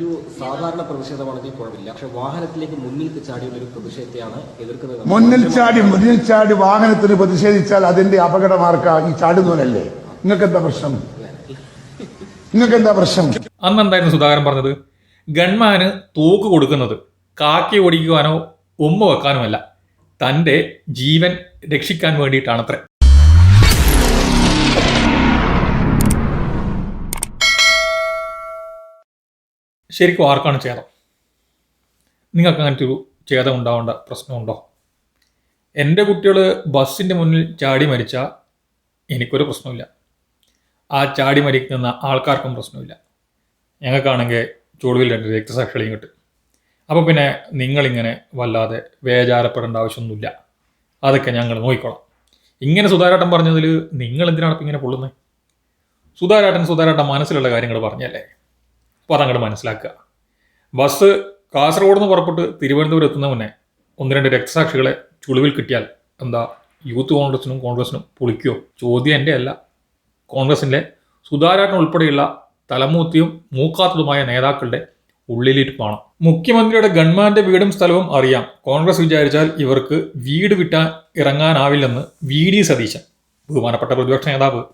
ഒരു സാധാരണ പ്രതിഷേധമാണെങ്കിൽ കുഴപ്പമില്ല. പക്ഷെ വാഹനത്തിലേക്ക് മുന്നിൽ ചാടിയുള്ള ഒരു പ്രതിഷേധത്തെയാണ് എതിർക്കുന്നത്. മുന്നിൽ ചാടി മുന്നിൽ ചാടി വാഹനത്തിന് പ്രതിഷേധിച്ചാൽ അതിന്റെ അപകടമാർക്ക ഈ ചാടുന്നവനല്ലേ? നിങ്ങൾക്ക് എന്താ പ്രശ്നം? നിങ്ങൾക്ക് എന്താ പ്രശ്നം? അന്ന് എന്തായിരുന്നു സുധാകരൻ പറഞ്ഞത്? ഗൺമാന് തോക്ക് കൊടുക്കുന്നത് കാക്കി ഓടിക്കുവാനോ ഉമ്മ വെക്കാനുമല്ല. തന്റെ ജീവൻ രക്ഷിക്കാൻ വേണ്ടിയിട്ടാണത്രേ. ശരിക്കും ആർക്കാണ് ഛേദം? നിങ്ങൾക്ക് അങ്ങനത്തെ ഒരു ഛേദം ഉണ്ടാവേണ്ട പ്രശ്നമുണ്ടോ? എന്റെ കുട്ടികൾ ബസ്സിന്റെ മുന്നിൽ ചാടി മരിച്ചാൽ എനിക്കൊരു പ്രശ്നമില്ല ആ ചാടി മരിക്കുന്ന ആൾക്കാർക്കും പ്രശ്നമില്ല ഞങ്ങൾക്കാണെങ്കിൽ ചുളിവിൽ രണ്ട് രക്തസാക്ഷികളെയും കിട്ടും. അപ്പോൾ പിന്നെ നിങ്ങളിങ്ങനെ വല്ലാതെ വേചാരപ്പെടേണ്ട ആവശ്യമൊന്നുമില്ല. അതൊക്കെ ഞങ്ങൾ നോക്കിക്കോളാം. ഇങ്ങനെ സുധാരാട്ടൻ പറഞ്ഞതിൽ നിങ്ങൾ എന്തിനാണ് ഇപ്പം ഇങ്ങനെ പൊള്ളുന്നത് സുധാരാട്ടൻ സുധാരാട്ടൻ മനസ്സിലുള്ള കാര്യങ്ങൾ പറഞ്ഞല്ലേ? അപ്പോൾ അതങ്ങോട്ട് മനസ്സിലാക്കുക. ബസ് കാസർഗോഡ് നിന്ന് പുറപ്പെട്ട് തിരുവനന്തപുരം എത്തുന്ന മുന്നേ ഒന്ന് രണ്ട് രക്തസാക്ഷികളെ ചുളിവിൽ കിട്ടിയാൽ എന്താ യൂത്ത് കോൺഗ്രസിനും കോൺഗ്രസിനും പൊളിക്കുകയോ ചോദ്യം എന്റെ അല്ല. കോൺഗ്രസിന്റെ സുധാരാട്ടൻ ഉൾപ്പെടെയുള്ള തലമൂത്തിയും മൂക്കാത്തതുമായ നേതാക്കളുടെ ഉള്ളിലിരിപ്പാണ് മുഖ്യമന്ത്രിയുടെ ഗൺമാന്റെ വീടും സ്ഥലവും അറിയാം. കോൺഗ്രസ് വിചാരിച്ചാൽ ഇവർക്ക് വീട് വിട്ടാൻ ഇറങ്ങാനാവില്ലെന്ന് വി ഡി സതീശൻ ബഹുമാനപ്പെട്ട പ്രതിപക്ഷ നേതാവ്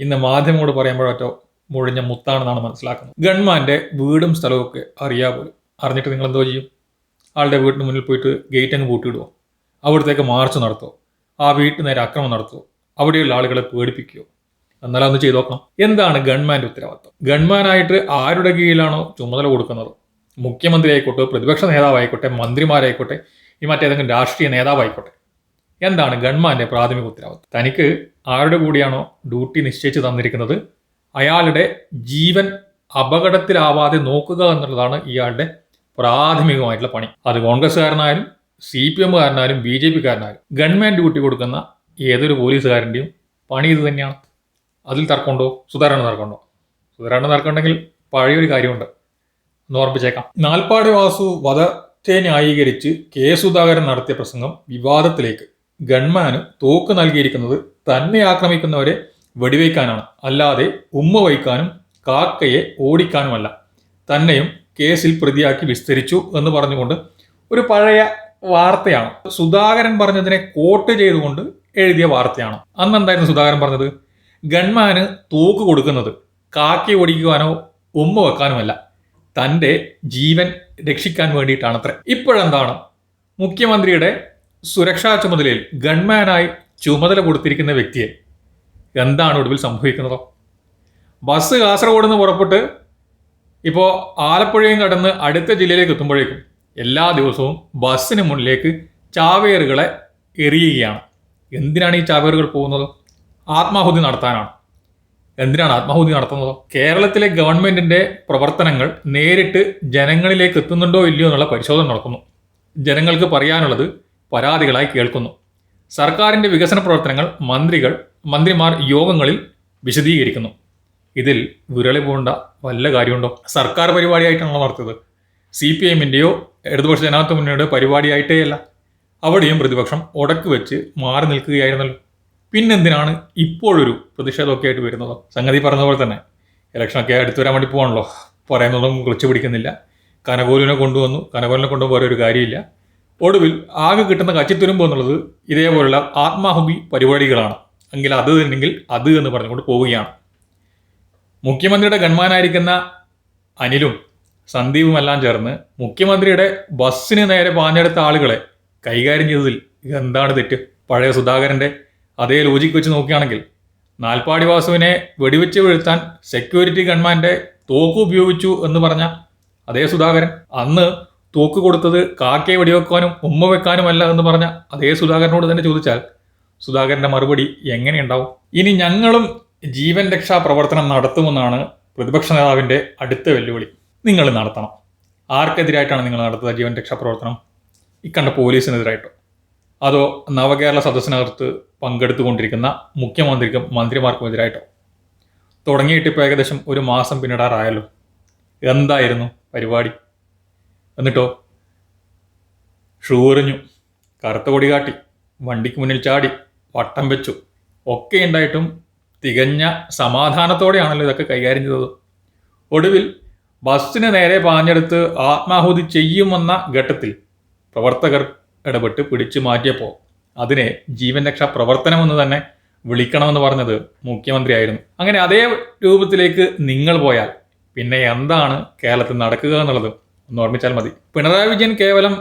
ഇന്ന് മാധ്യമങ്ങളോട് പറയുമ്പോഴൊറ്റോ മുഴിഞ്ഞ മുത്താണെന്നാണ് മനസ്സിലാക്കുന്നത്. ഗൺമാന്റെ വീടും സ്ഥലവും ഒക്കെ അറിയാ പോലും അറിഞ്ഞിട്ട് നിങ്ങൾ എന്തോ ചെയ്യും? ആളുടെ വീട്ടിന് മുന്നിൽ പോയിട്ട് ഗേറ്റ് അങ്ങ് പൂട്ടിയിടുമോ അവിടത്തേക്ക് മാർച്ച് നടത്തുമോ ആ വീട്ടിൽ നേരെ അക്രമം നടത്തുമോ അവിടെയുള്ള ആളുകളെ പേടിപ്പിക്കുകയോ? എന്നാലും ഒന്ന് ചെയ്തു നോക്കണം. എന്താണ് ഗവൺമെന്റ് ഉത്തരവാദിത്വം? ഗൺമാനായിട്ട് ആരുടെ കീഴിലാണോ ചുമതല കൊടുക്കുന്നത്? മുഖ്യമന്ത്രി ആയിക്കോട്ടെ പ്രതിപക്ഷ നേതാവായിക്കോട്ടെ മന്ത്രിമാരായിക്കോട്ടെ ഈ മറ്റേതെങ്കിലും രാഷ്ട്രീയ നേതാവായിക്കോട്ടെ. എന്താണ് ഗൺമാന്റെ പ്രാഥമിക ഉത്തരവാദിത്വം? തനിക്ക് ആരുടെ കൂടിയാണോ ഡ്യൂട്ടി നിശ്ചയിച്ച് തന്നിരിക്കുന്നത്? അയാളുടെ ജീവൻ അപകടത്തിലാവാതെ നോക്കുക എന്നുള്ളതാണ് ഇയാളുടെ പ്രാഥമികമായിട്ടുള്ള പണി. അത് കോൺഗ്രസ്സുകാരനായാലും സി പി എമ്മുകാരനായാലും ബി ജെ പിക്കാരനായാലും ഗവൺമെന്റ് ഡ്യൂട്ടി കൊടുക്കുന്ന ഏതൊരു പോലീസുകാരന്റെയും പണി ഇത് തന്നെയാണ്. അതിൽ തർക്കമുണ്ടോ? സുധാരണ തർക്കമുണ്ടോ? സുധാരണ തർക്കമുണ്ടെങ്കിൽ പഴയൊരു കാര്യമുണ്ട്. എന്ന് ഓർമ്മിച്ചേക്കാം. നാൽപ്പാട് വാസു വധത്തെ ന്യായീകരിച്ച് കെ സുധാകരൻ നടത്തിയ പ്രസംഗം വിവാദത്തിലേക്ക് ഗൺമാന് തോക്ക് നൽകിയിരിക്കുന്നത് തന്നെ ആക്രമിക്കുന്നവരെ വെടിവെക്കാനാണ് അല്ലാതെ ഉമ്മ വയ്ക്കാനും കാക്കയെ ഓടിക്കാനുമല്ല. തന്നെയും കേസിൽ പ്രതിയാക്കി വിസ്തരിച്ചു എന്ന് പറഞ്ഞുകൊണ്ട് ഒരു പഴയ വാർത്തയാണ്. സുധാകരൻ പറഞ്ഞതിനെ കോട്ട് ചെയ്തുകൊണ്ട് എഴുതിയ വാർത്തയാണ്. അന്ന് എന്തായിരുന്നു സുധാകരൻ പറഞ്ഞത്? ഗൺമാന് തൂക്ക് കൊടുക്കുന്നത് കാക്കി ഓടിക്കുവാനോ ഉമ്മ വെക്കാനുമല്ല തന്റെ ജീവൻ രക്ഷിക്കാൻ വേണ്ടിയിട്ടാണത്രേ. ഇപ്പോഴെന്താണ്? മുഖ്യമന്ത്രിയുടെ സുരക്ഷാ ചുമതലയിൽ ഗൺമാനായി ചുമതല കൊടുത്തിരിക്കുന്ന വ്യക്തിയെ എന്താണ് ഒടുവിൽ സംഭവിക്കുന്നത്? ബസ് കാസർഗോഡ് നിന്ന് പുറപ്പെട്ട് ഇപ്പോൾ ആലപ്പുഴയും കടന്ന് അടുത്ത ജില്ലയിലേക്ക് എത്തുമ്പോഴേക്കും എല്ലാ ദിവസവും ബസ്സിന് മുന്നിലേക്ക് ചാവേറുകളെ എറിയുകയാണ്. എന്തിനാണ് ഈ ചാവേറുകൾ പോകുന്നത്? ആത്മാഹുതി നടത്താനാണ്. എന്തിനാണ് ആത്മാഹുതി നടത്തുന്നത്? കേരളത്തിലെ ഗവൺമെന്റിന്റെ പ്രവർത്തനങ്ങൾ നേരിട്ട് ജനങ്ങളിലേക്ക് എത്തുന്നുണ്ടോ ഇല്ലയോ എന്നുള്ള പരിശോധന നടക്കുന്നു. ജനങ്ങൾക്ക് പറയാനുള്ളത് പരാതികളായി കേൾക്കുന്നു. സർക്കാരിന്റെ വികസന പ്രവർത്തനങ്ങൾ മന്ത്രികൾ മന്ത്രിമാർ യോഗങ്ങളിൽ വിശദീകരിക്കുന്നു. ഇതിൽ വിരളി പോകേണ്ട വല്ല കാര്യമുണ്ടോ? സർക്കാർ പരിപാടിയായിട്ടാണല്ലോ നടത്തിയത്? സി പി എമ്മിന്റെയോ ഇടതുപക്ഷ ജനാധിപത്യ മുന്നണിയുടെ പരിപാടിയായിട്ടേ അല്ല അവിടെയും പ്രതിപക്ഷം ഉടക്ക് വെച്ച് മാറി നിൽക്കുകയായിരുന്നല്ലോ. പിന്നെന്തിനാണ് ഇപ്പോഴൊരു പ്രതിഷേധമൊക്കെ ആയിട്ട് വരുന്നത്? സംഗതി പറഞ്ഞ പോലെ തന്നെ. ഇലക്ഷനൊക്കെ അടുത്ത് വരാൻ വേണ്ടി പോകണല്ലോ പറയുന്നതും കുളിച്ചു പിടിക്കുന്നില്ല. കനകോലിനെ കൊണ്ടുവന്നു. കനകോലിനെ കൊണ്ടുപോകാൻ ഒരു കാര്യമില്ല. ഒടുവിൽ ആകെ കിട്ടുന്ന കച്ചിത്തുരുമ്പ് എന്നുള്ളത് ഇതേപോലുള്ള ആത്മാഹുതി പരിപാടികളാണ്. എങ്കിൽ അത് ഉണ്ടെങ്കിൽ അത് എന്ന് പറഞ്ഞുകൊണ്ട് പോവുകയാണ്. മുഖ്യമന്ത്രിയുടെ ഗൺമാനായിരിക്കുന്ന അനിലും സന്ദീപും എല്ലാം ചേർന്ന് മുഖ്യമന്ത്രിയുടെ ബസ്സിന് നേരെ പാഞ്ഞെടുത്ത ആളുകളെ കൈകാര്യം ചെയ്തതിൽ എന്താണ് തെറ്റ്? പഴയ സുധാകരന്റെ അതേ ലോജിക്ക് വെച്ച് നോക്കുകയാണെങ്കിൽ നാൽപ്പാടി വാസുവിനെ വെടിവെച്ച് വീഴ്ത്താൻ സെക്യൂരിറ്റി ഗൺമാന്റെ തോക്ക് ഉപയോഗിച്ചു എന്ന് പറഞ്ഞ അതേ സുധാകരൻ അന്ന് തോക്ക് കൊടുത്തത് കാക്കയെ വെടിവെക്കാനും ഉമ്മ വെക്കാനും അല്ല എന്ന് പറഞ്ഞ അതേ സുധാകരനോട് തന്നെ ചോദിച്ചാൽ സുധാകരന്റെ മറുപടി എങ്ങനെയുണ്ടാവും? ഇനി ഞങ്ങളും ജീവൻ രക്ഷാ പ്രവർത്തനം നടത്തുമെന്നാണ് പ്രതിപക്ഷ നേതാവിന്റെ അടുത്ത വെല്ലുവിളി. നിങ്ങൾ നടത്തണം. ആർക്കെതിരായിട്ടാണ് നിങ്ങൾ നടത്തുന്നത് ജീവൻ രക്ഷാ പ്രവർത്തനം? ഇക്കണ്ട പോലീസിനെതിരായിട്ടോ? അതോ നവകേരള സദസ്സിനകത്ത് പങ്കെടുത്തുകൊണ്ടിരിക്കുന്ന മുഖ്യമന്ത്രിക്കും മന്ത്രിമാർക്കും എതിരായിട്ടോ തുടങ്ങിയിട്ട് ഇപ്പോൾ ഏകദേശം ഒരു മാസം പിന്നിടാറായല്ലോ. എന്തായിരുന്നു പരിപാടി? എന്നിട്ടോ? ഷൂ എറിഞ്ഞു കറുത്ത കൊടി കാട്ടി വണ്ടിക്ക് മുന്നിൽ ചാടി വട്ടം വെച്ചു. ഒക്കെ ഉണ്ടായിട്ടും തികഞ്ഞ സമാധാനത്തോടെയാണല്ലോ ഇതൊക്കെ കൈകാര്യം ചെയ്തത്. ഒടുവിൽ ബസ്സിന് നേരെ പാഞ്ഞെടുത്ത് ആത്മാഹുതി ചെയ്യുമെന്ന ഘട്ടത്തിൽ പ്രവർത്തകർ ഇടപെട്ട് പിടിച്ചു മാറ്റിയപ്പോൾ അതിനെ ജീവൻ രക്ഷാ പ്രവർത്തനമെന്ന് തന്നെ വിളിക്കണമെന്ന് പറഞ്ഞത് മുഖ്യമന്ത്രിയായിരുന്നു. അങ്ങനെ അതേ രൂപത്തിലേക്ക് നിങ്ങൾ പോയാൽ പിന്നെ എന്താണ് കേരളത്തിൽ നടക്കുക എന്നുള്ളത്? ഒന്ന് ഓർമ്മിച്ചാൽ മതി. പിണറായി വിജയൻ കേവലം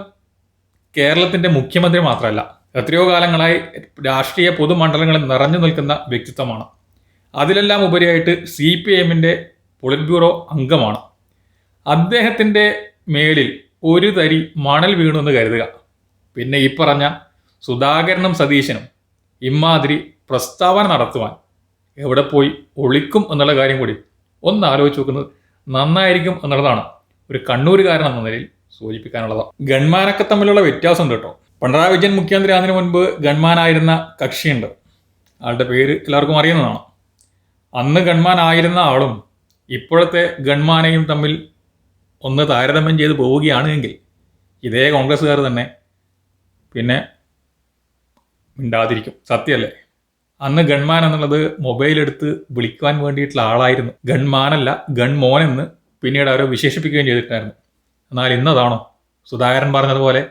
കേരളത്തിന്റെ മുഖ്യമന്ത്രി മാത്രമല്ല എത്രയോ കാലങ്ങളായി രാഷ്ട്രീയ പൊതുമണ്ഡലങ്ങളിൽ നിറഞ്ഞു നിൽക്കുന്ന വ്യക്തിത്വമാണ്. അതിലെല്ലാം ഉപരിയായിട്ട് സി പി എമ്മിന്റെ പൊളിറ്റ് ബ്യൂറോ അംഗമാണ്. അദ്ദേഹത്തിന്റെ മേലിൽ ഒരു തരി മണൽ വീണു എന്ന് കരുതുക. പിന്നെ ഈ പറഞ്ഞ സുധാകരനും സതീശനും ഇമാതിരി പ്രസ്താവന നടത്തുവാൻ എവിടെ പോയി ഒളിക്കും എന്നുള്ള കാര്യം കൂടി ഒന്ന് ആലോചിച്ച് നോക്കുന്നത് നന്നായിരിക്കും എന്നുള്ളതാണ് ഒരു കണ്ണൂരുകാരൻ എന്ന നിലയിൽ സൂചിപ്പിക്കാനുള്ളത്. ഗൺമാനൊക്കെ തമ്മിലുള്ള വ്യത്യാസം ഉണ്ട് കേട്ടോ. പിണറായി വിജയൻ മുഖ്യമന്ത്രി ആകുന്നതിന് മുൻപ് ഗൺമാനായിരുന്ന കക്ഷിയുണ്ട്. ആളുടെ പേര് എല്ലാവർക്കും അറിയുന്നതാണ്. അന്ന് ഗൺമാൻ ആയിരുന്ന ആളും ഇപ്പോഴത്തെ ഗൺമാനെയും തമ്മിൽ ഒന്ന് താരതമ്യം ചെയ്ത് പോവുകയാണ് എങ്കിൽ ഇതേ കോൺഗ്രസ്സുകാർ തന്നെ പിന്നെ മിണ്ടാതിരിക്കും. സത്യമല്ലേ? അന്ന് ഗൺമാൻ എന്നുള്ളത് മൊബൈൽ എടുത്ത് വിളിക്കുവാൻ വേണ്ടിയിട്ടുള്ള ആളായിരുന്നു. ഗൺമാനല്ല ഗൺമോൻ എന്ന് പിന്നീട് അവരെ വിശേഷിപ്പിക്കുകയും ചെയ്തിട്ടുണ്ടായിരുന്നു. എന്നാൽ ഇന്നതാണോ? സുധാകരൻ പറഞ്ഞതുപോലെ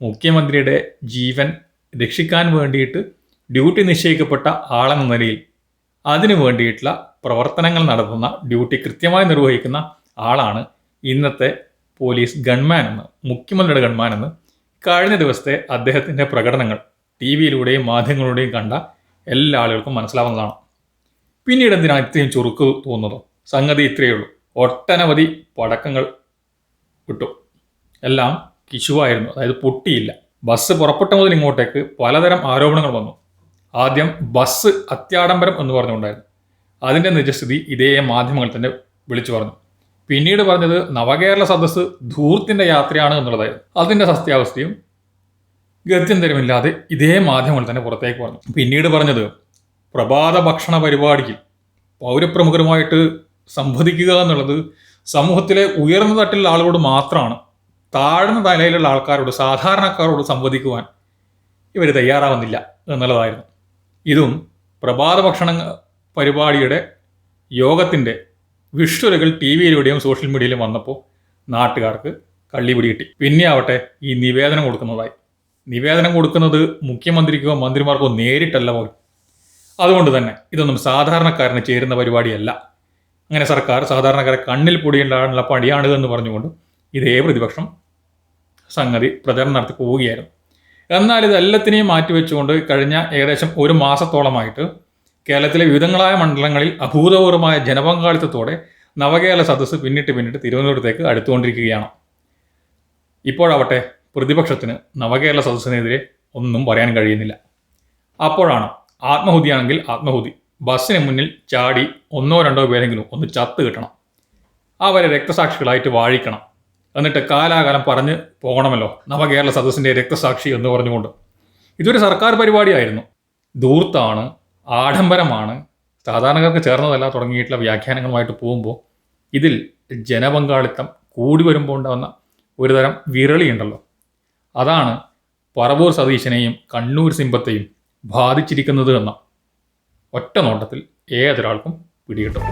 മുഖ്യമന്ത്രിയുടെ ജീവൻ രക്ഷിക്കാൻ വേണ്ടിയിട്ട് ഡ്യൂട്ടി നിശ്ചയിക്കപ്പെട്ട ആളെന്ന നിലയിൽ അതിനു വേണ്ടിയിട്ടുള്ള പ്രവർത്തനങ്ങൾ നടത്തുന്ന ഡ്യൂട്ടി കൃത്യമായി നിർവഹിക്കുന്ന ആളാണ് ഇന്നത്തെ പോലീസ് ഗൺമാൻ എന്ന് മുഖ്യമന്ത്രിയുടെ ഗൺമാൻ എന്ന് കഴിഞ്ഞ ദിവസത്തെ അദ്ദേഹത്തിന്റെ പ്രകടനങ്ങൾ ടി വിയിലൂടെയും മാധ്യമങ്ങളിലൂടെയും കണ്ട എല്ലാ ആളുകൾക്കും മനസ്സിലാവുന്നതാണ്. പിന്നീട് എന്തിനാണ് ഇത്രയും ചുറുക്ക് തോന്നുന്നത്? സംഗതി ഇത്രയേ ഉള്ളൂ. ഒട്ടനവധി പടക്കങ്ങൾ കിട്ടും എല്ലാം കിശുവായിരുന്നു അതായത് പൊട്ടിയില്ല. ബസ് പുറപ്പെട്ട മുതൽ ഇങ്ങോട്ടേക്ക് പലതരം ആരോപണങ്ങൾ വന്നു. ആദ്യം ബസ് അത്യാഡംബരം എന്ന് പറഞ്ഞുകൊണ്ടായിരുന്നു. അതിന്റെ നിജസ്ഥിതി ഇതേ മാധ്യമങ്ങൾ തന്നെ വിളിച്ചു പറഞ്ഞു. പിന്നീട് പറഞ്ഞത് നവകേരള സദസ്സ് ധൂർത്തിന്റെ യാത്രയാണ് എന്നുള്ളതായിരുന്നു. അതിന്റെ സത്യാവസ്ഥയും ഗത്യന്തരമില്ലാതെ ഇതേ മാധ്യമങ്ങൾ തന്നെ പുറത്തേക്ക് പറഞ്ഞു പിന്നീട് പറഞ്ഞത് പ്രഭാത ഭക്ഷണ പരിപാടിക്ക് പൗരപ്രമുഖരുമായിട്ട് സംവദിക്കുക എന്നുള്ളത് സമൂഹത്തിലെ ഉയർന്ന തട്ടിലുള്ള ആളുകളോട് മാത്രമാണ്. താഴ്ന്ന നിലയിലുള്ള ആൾക്കാരോട് സാധാരണക്കാരോട് സംവദിക്കുവാൻ ഇവർ തയ്യാറാവുന്നില്ല എന്നുള്ളതായിരുന്നു. ഇതും പ്രഭാത ഭക്ഷണ പരിപാടിയുടെ യോഗത്തിന്റെ വിഷ്വലുകൾ ടി വിയിലൂടെയും സോഷ്യൽ മീഡിയയിലും വന്നപ്പോൾ നാട്ടുകാർക്ക് കള്ളിപിടി കിട്ടി. പിന്നെ ആവട്ടെ ഈ നിവേദനം കൊടുക്കുന്നതായി. നിവേദനം കൊടുക്കുന്നത് മുഖ്യമന്ത്രിക്കോ മന്ത്രിമാർക്കോ നേരിട്ടല്ല പോലും. അതുകൊണ്ട് തന്നെ ഇതൊന്നും സാധാരണക്കാരന് ചേരുന്ന പരിപാടിയല്ല. അങ്ങനെ സർക്കാർ സാധാരണക്കാരെ കണ്ണിൽ പൊടിയുണ്ടാകാനുള്ള പണിയാണിതെന്ന് പറഞ്ഞുകൊണ്ട് ഇതേ പ്രതിപക്ഷം സംഗതി പ്രചരണം നടത്തി പോവുകയായിരുന്നു. എന്നാൽ ഇതെല്ലാത്തിനെയും മാറ്റിവെച്ചുകൊണ്ട് കഴിഞ്ഞ ഏകദേശം ഒരു മാസത്തോളമായിട്ട് കേരളത്തിലെ വിവിധങ്ങളായ മണ്ഡലങ്ങളിൽ അഭൂതപൂർവമായ ജനപങ്കാളിത്തത്തോടെ നവകേരള സദസ്സ് പിന്നിട്ട് പിന്നിട്ട് തിരുവനന്തപുരത്തേക്ക് അടുത്തുകൊണ്ടിരിക്കുകയാണ്. ഇപ്പോഴാവട്ടെ പ്രതിപക്ഷത്തിന് നവകേരള സദസ്സിനെതിരെ ഒന്നും പറയാൻ കഴിയുന്നില്ല. അപ്പോഴാണ് ആത്മഹുതിയാണെങ്കിൽ ആത്മഹുതി ബസ്സിന് മുന്നിൽ ചാടി ഒന്നോ രണ്ടോ പേരെങ്കിലും ഒന്ന് ചത്ത് കിട്ടണം. അവരെ രക്തസാക്ഷികളായിട്ട് വാഴിക്കണം. എന്നിട്ട് കാലാകാലം പറഞ്ഞ് പോകണമല്ലോ. നവകേരള സദസ്സിന്റെ രക്തസാക്ഷി എന്ന് പറഞ്ഞുകൊണ്ട്. ഇതൊരു സർക്കാർ പരിപാടിയായിരുന്നു. ദൂർത്താണ് ആഡംബരമാണ്. സാധാരണക്കാർക്ക് ചേർന്നതല്ല തുടങ്ങിയിട്ടുള്ള വ്യാഖ്യാനങ്ങളുമായിട്ട് പോകുമ്പോൾ ഇതിൽ ജനപങ്കാളിത്തം കൂടി വരുമ്പോൾ ഉണ്ടാകുന്ന ഒരുതരം വിരളിയുണ്ടല്ലോ. അതാണ് പറവൂർ സതീശനെയും കണ്ണൂർ സിംബത്തെയും ബാധിച്ചിരിക്കുന്നത് എന്ന ഒറ്റ നോട്ടത്തിൽ ഏതൊരാൾക്കും പിടികിട്ടും.